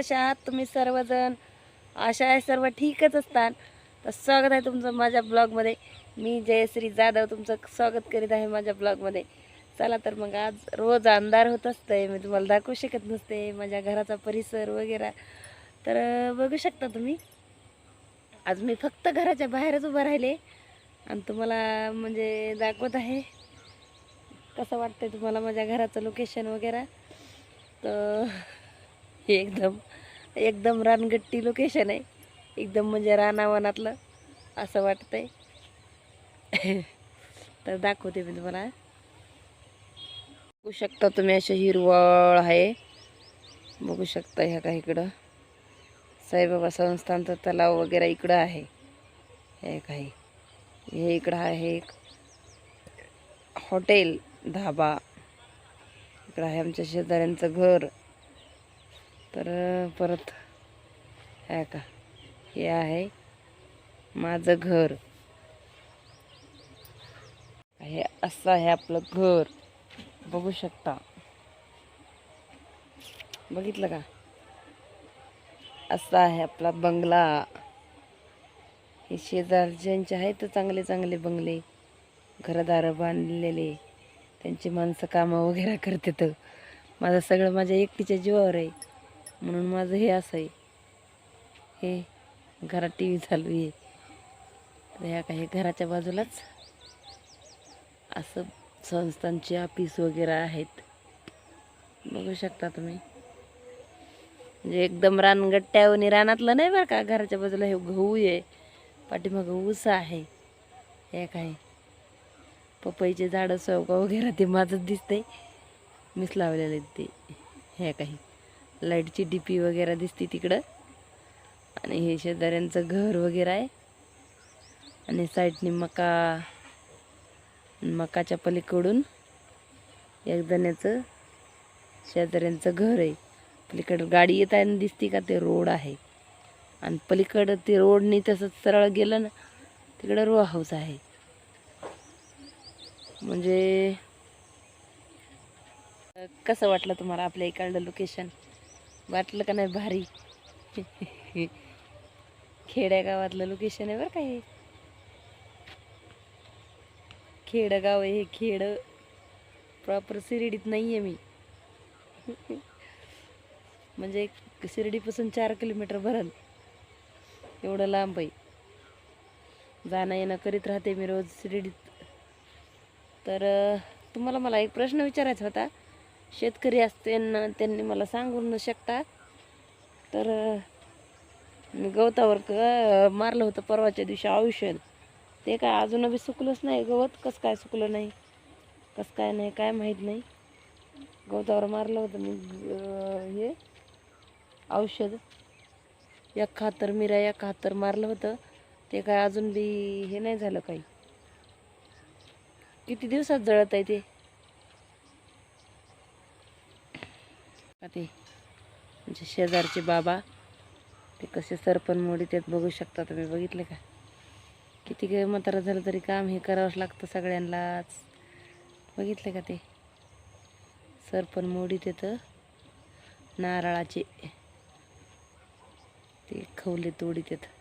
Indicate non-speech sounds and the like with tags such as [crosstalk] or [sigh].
कशा आहात तुम्ही सर्वजण? आशा आहे सर्व ठीकच असतात. तर स्वागत आहे तुमचं माझ्या ब्लॉगमध्ये. मी जयश्री जाधव तुमचं स्वागत करीत आहे माझ्या ब्लॉगमध्ये. चला तर मग आज रोज अंधार होत असतंय. मी तुम्हाला दाखवू शकत नसते. माझ्या घराचा परिसर वगैरे. तर बघू शकता तुम्ही. आज मी फक्त घराच्या बाहेरच उभं राहिले. आणि तुम्हाला म्हणजे दाखवत आहे. कसं वाटतंय तुम्हाला माझ्या घराचं लोकेशन वगैरे? तर हे एकदम. एकदम रानगट्टी लोकेशन आहे. एकदम म्हणजे रानावनातलं असं वाटतंय. [laughs] तर दाखवते मी तुम्हाला. बघू शकता तुम्ही असे हिरवळ आहे. बघू शकता ह्या का इकडं. साईबाबा संस्थानचं तलाव वगैरे इकडं आहे. हे काही हे इकडं आहे एक हॉटेल धाबा. इकडं आहे आमच्या शेजाऱ्यांचं घर. तर परत आहे का? हे आहे माझं घर. हे असं आहे आपलं घर. बघू शकता. बघितलं का? असा आहे आपला बंगला. हे शेजारच्यांचे आहेत चांगले चांगले बंगले. घरदारं बांधलेले. त्यांची माणसं कामं वगैरे करतात. माझं सगळं माझ्या एकटीच्या जीवावर आहे. म्हणून माझं हे असं आहे. हे घरात टी व्ही चालू आहे. तर ह्या काही घराच्या बाजूलाच असं संस्थांचे ऑफिस वगैरे आहेत. बघू शकता तुम्ही. म्हणजे एकदम रानगट्ट्यावनी रानातलं नाही बरं का? घराच्या बाजूला हे गहू आहे. पाठीमागं ऊस आहे. हे काय पपईचे झाडं सौका वगैरे ते माझंच दिसतंय. मीच लावलेलं आहे ते. हे काही. लाईटची डीपी वगैरे दिसते तिकडं. आणि हे शेजाऱ्यांचं घर वगैरे आहे. आणि साईडने मका मकाच्या पलीकडून एकजण्याचं शेजाऱ्यांचं घर आहे. पलीकडं गाडी येत आहे दिसते का ते रोड आहे. आणि पलीकडं ते रोडनी तसंच सरळ गेलं ना तिकडं रो हाऊस आहे. म्हणजे कसं वाटलं तुम्हाला आपल्या इकडलं लोकेशन वाटलं का नाही भारी? खेड्यागावातलं लोकेशन आहे बरं का हे. खेडगाव आहे हे खेड. प्रॉपर शिर्डीत नाही आहे मी. म्हणजे शिर्डीपासून चार किलोमीटर भरल. एवढं लांब आहे. जाणं येणं करीत राहते मी रोज शिर्डीत. तर तुम्हाला मला एक प्रश्न विचारायचा होता. शेतकरी असते न त्यांनी मला सांगू न शकता. तर मी गवतावर क मारलं होतं परवाच्या दिवशी औषध. ते काय अजून बी सुकलंच नाही गवत. कसं काय सुकलं नाही? कसं काय नाही काय माहीत नाही. गवतावर मारलं होतं मी हे औषध. एक खातर मिरा एक खातर मारलं होतं. ते काय अजून बी हे नाही झालं काही. किती दिवसात जळत आहे ते का ते म्हणजे शेजारचे बाबा ते कसे सरपण मोडीत आहेत बघू शकता तुम्ही बघितले का? किती काय म्हातारा झालं तरी काम हे करावंच लागतं सगळ्यांनाच. बघितले का ते? सरपण मोडीत येतं. नारळाचे ते खवले तोडीत देतं